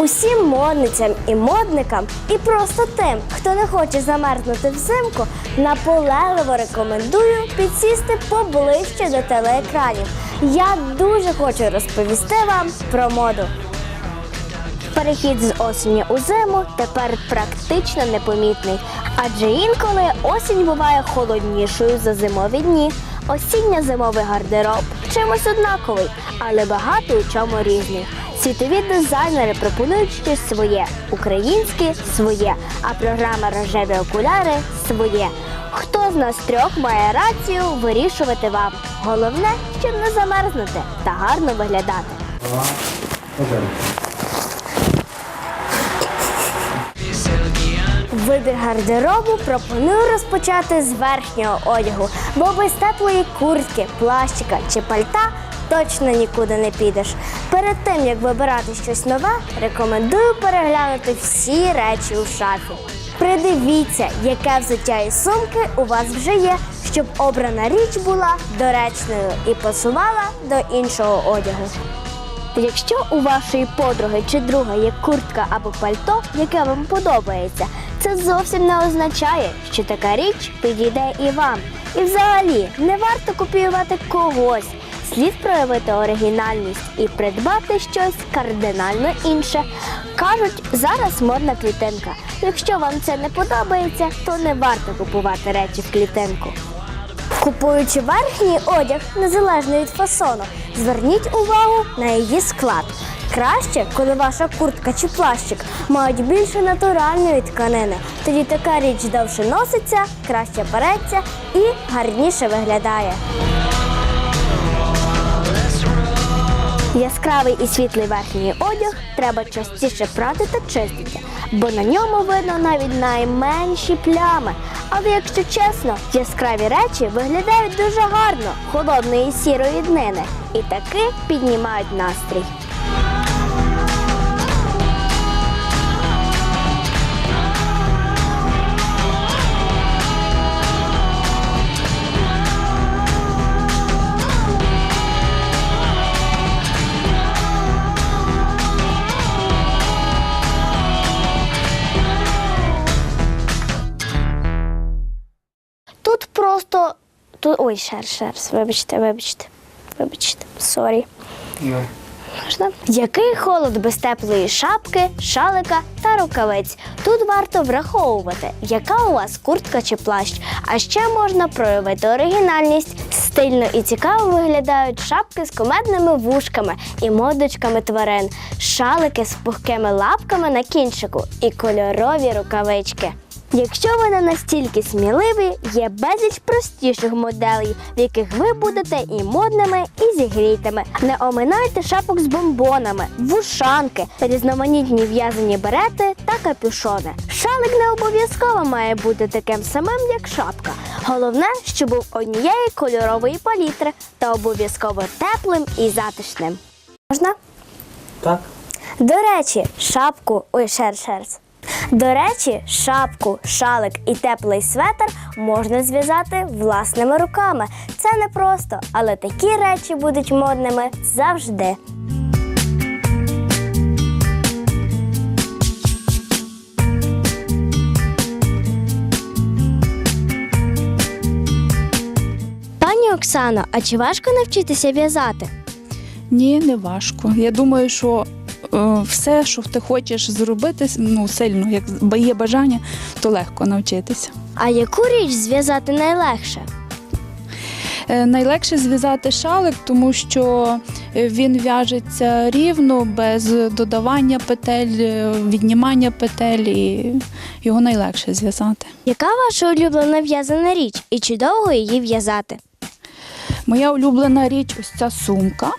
Усім модницям і модникам, і просто тим, хто не хоче замерзнути взимку, наполегливо рекомендую підсісти поближче до телеекранів. Я дуже хочу розповісти вам про моду. Перехід з осені у зиму тепер практично непомітний, адже інколи осінь буває холоднішою за зимові дні. Осінньо-зимовий гардероб чимось однаковий, але багато у чому різний. Світові дизайнери пропонують щось своє, українське своє, а програма Рожеві окуляри своє. Хто з нас трьох має рацію вирішувати вам? Головне, щоб не замерзнути та гарно виглядати. Вибір гардеробу пропоную розпочати з верхнього одягу, бо без теплої куртки, плащика чи пальта точно нікуди не підеш. Перед тим як вибирати щось нове, рекомендую переглянути всі речі у шафі. Придивіться, яке взуття і сумки у вас вже є, щоб обрана річ була доречною і пасувала до іншого одягу. Якщо у вашої подруги чи друга є куртка або пальто, яке вам подобається, це зовсім не означає, що така річ підійде і вам. І взагалі не варто копіювати когось. Слід проявити оригінальність і придбати щось кардинально інше. Кажуть, зараз модна клітинка. Якщо вам це не подобається, то не варто купувати речі в клітинку. Купуючи верхній одяг, незалежно від фасону, зверніть увагу на її склад. Краще, коли ваша куртка чи плащик мають більше натуральної тканини. Тоді така річ довше носиться, краще переться і гарніше виглядає. Яскравий і світлий верхній одяг треба частіше прати та чистити, бо на ньому видно навіть найменші плями. Але якщо чесно, яскраві речі виглядають дуже гарно холодної сірої днини і таки піднімають настрій. Тут... Ой, шер, шерс, вибачте, вибачте, вибачте, сорі. Можна? Який холод без теплої шапки, шалика та рукавиць? Тут варто враховувати, яка у вас куртка чи плащ. А ще можна проявити оригінальність. Стильно і цікаво виглядають шапки з комедними вушками і модочками тварин, шалики з пухкими лапками на кінчику і кольорові рукавички. Якщо ви не настільки сміливі, є безліч простіших моделей, в яких ви будете і модними, і зігрітими. Не оминайте шапок з бомбонами, вушанки, різноманітні в'язані берети та капюшони. Шалик не обов'язково має бути таким самим, як шапка. Головне, щоб був однієї кольорової палітри та обов'язково теплим і затишним. Можна? Так. До речі, шапку, ой, шер, шерсть. До речі, шапку, шалик і теплий светр можна зв'язати власними руками. Це не просто, але такі речі будуть модними завжди. Пані Оксано, а чи важко навчитися в'язати? Ні, не важко. Я думаю, що все, що ти хочеш зробити, ну сильно, як є бажання, то легко навчитися. А яку річ зв'язати найлегше? Е, найлегше зв'язати шалик, тому що е, він в'яжеться рівно, без додавання петель, е, віднімання петель, і його найлегше зв'язати. Яка ваша улюблена в'язана річ і чи довго її в'язати? Моя улюблена річ ось ця сумка.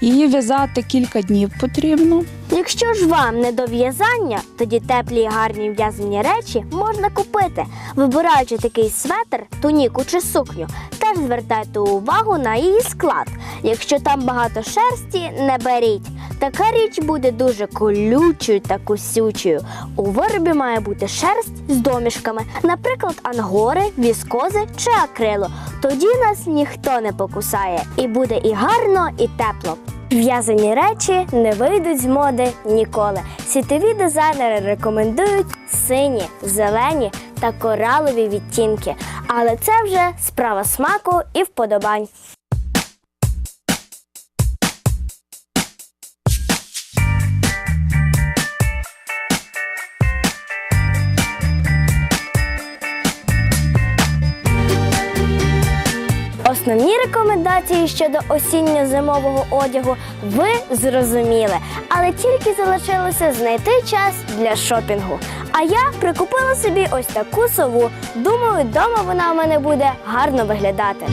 Її в'язати кілька днів потрібно. Якщо ж вам не до в'язання, тоді теплі і гарні в'язані речі можна купити. Вибираючи такий светр, туніку чи сукню, теж звертайте увагу на її склад. Якщо там багато шерсті, не беріть. Така річ буде дуже колючою та кусючою. У виробі має бути шерсть з домішками, наприклад, ангори, віскози чи акрилу. Тоді нас ніхто не покусає, і буде і гарно, і тепло. В'язані речі не вийдуть з моди ніколи. Світові дизайнери рекомендують сині, зелені та коралові відтінки. Але це вже справа смаку і вподобань. Основні рекомендації щодо осінньо-зимового одягу ви зрозуміли, але тільки залишилося знайти час для шопінгу. А я прикупила собі ось таку сову. Думаю, вдома вона в мене буде гарно виглядати.